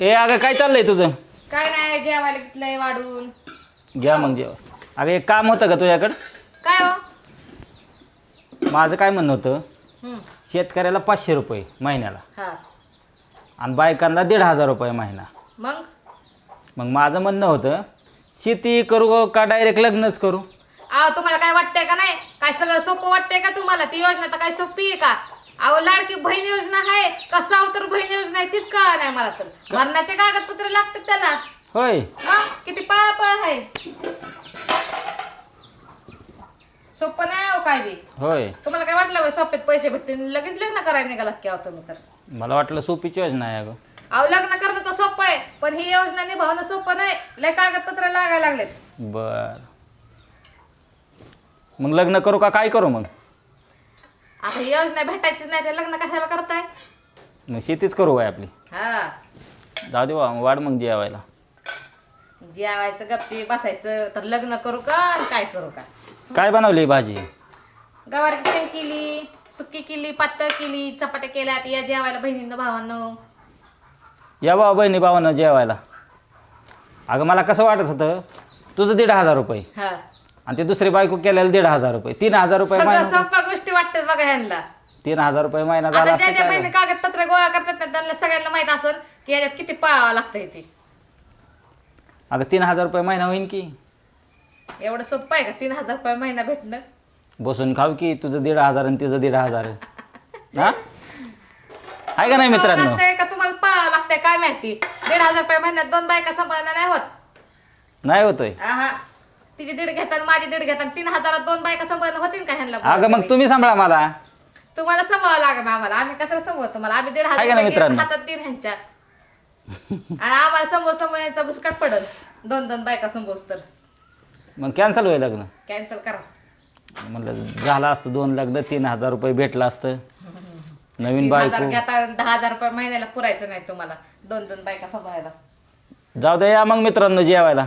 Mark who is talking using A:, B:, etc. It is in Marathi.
A: ए अगं काय चाललंय तुझं?
B: काय नाही जेवायला घेतलंय वाढून.
A: घ्या मग जेव अगं एक काम होतं का तुझ्याकडं?
B: काय हो?
A: माझं काय म्हणणं होतं?
B: हम्म,
A: शेतकऱ्याला पाचशे रुपये महिन्याला.
B: हा.
A: आणि बायकांना दीड हजार रुपये महिना.
B: मग?
A: मग माझं म्हणणं होतं शेती करू का डायरेक्ट लग्नच करू?
B: अहो तुम्हाला काय वाटतंय का नाही? काय सगळं सोपं वाटतंय का तुम्हाला? ती योजना तर काय सोपी आहे का? अहो लाडकी बहीण योजना आहे. का सावतर बहीण योजना आहे तीच कळा नाही मला तर. मरणाचे कागदपत्र लागतात त्याला.
A: होय.
B: किती पळ आहे. सोपं नाही अहो काय बी.
A: होय.
B: तुम्हाला काय वाटलं बा, सोप्यात पैसे भेटतील? लगेच लग्न करायला निघालात की अहो तुम्ही तर.
A: मला वाटलं सोपीची योजना आहे अगं.
B: अहो लग्न करणं तर सोपं आहे पण ही योजना निभावणं सोपं नाही. लय कागदपत्र लागायला लागलेत.
A: बर. मग लग्न करू का? काय करू मग?
B: आता योजना भेटायचीच नाही तर लग्न कशाला करताय?
A: मग शेतीच करू बाय आपली.
B: हा.
A: जाऊ दे बा वाढ मग जेवायला.
B: जेवायचं गप्पी बसायचं तर लग्न करू का आणि काय करू का?
A: काय बनवली भाजी?
B: गवारीची शेंग केली सुकी केली पातळ केली चपात्या केल्यात या जेवायला बहिणीनं भावांनो.
A: या बा बहिणी भावानं जेवायला. अगं मला कसं वाटत होतं तुझं दीड हजार रुपये.
B: हा.
A: आणि ते दुसरी बायको केलेलं दीड हजार रुपये. तीन हजार रुपये
B: सगळं गोष्टी वाटतात बघा ह्यांना?
A: तीन हजार रुपये महिना झाला
B: आता
A: असता
B: ज्या ज्या
A: काय?
B: कागदपत्र गोळा करतात ना त्यांना सगळ्यांना माहीत असेल की याच्यात किती पाळावं लागतं ते.
A: अगं तीन हजार रुपये महिना होईन की.
B: एवढं सोपं आहे का? तीन हजार रुपये महिना भेटणं?
A: बसून खाऊ की तुझं दीड हजार आणि तिचं दीड हजार. हा? आहे का नाही मित्रांनो?
B: लागतंय का? तुम्हाला पाळावं लागतंय काय माहिती? दीड हजार रुपये महिन्यात दोन बायका सांभाळणं नाही होत.
A: नाही होतोय.
B: आहा. तिची दीड घेतात माझी दीड घेतात तीन हजारात दोन बायका सांभाळणं होतील का ह्यांना
A: अगं मग तुम्ही सांभाळा मला.
B: तुम्हाला सांभाळावं लागणार आम्हाला. आम्ही कशाला सांभाळतो मला आम्ही दीड
A: आहे
B: हजार
A: का नाही
B: रुपये घेऊन
A: मित्रांनो?
B: हातात तीन ह्यांच्या. आणि आम्हाला समोर समोरचा भुसकाट पडल. दोन दोन बायका समोस तर.
A: मग कॅन्सल होईल लग्न.
B: कॅन्सल करा.
A: म्हणलं झालं असतं दोन लग्न तीन हजार रुपये भेटलं असतं. नवीन
B: तीन हजार
A: बायको.
B: घेता दहा हजार रुपये महिन्याला पुरायचं नाही तुम्हाला. दोन दोन बायका सांभाळायला.
A: जाऊ दे या मग मित्रांनो जेवायला.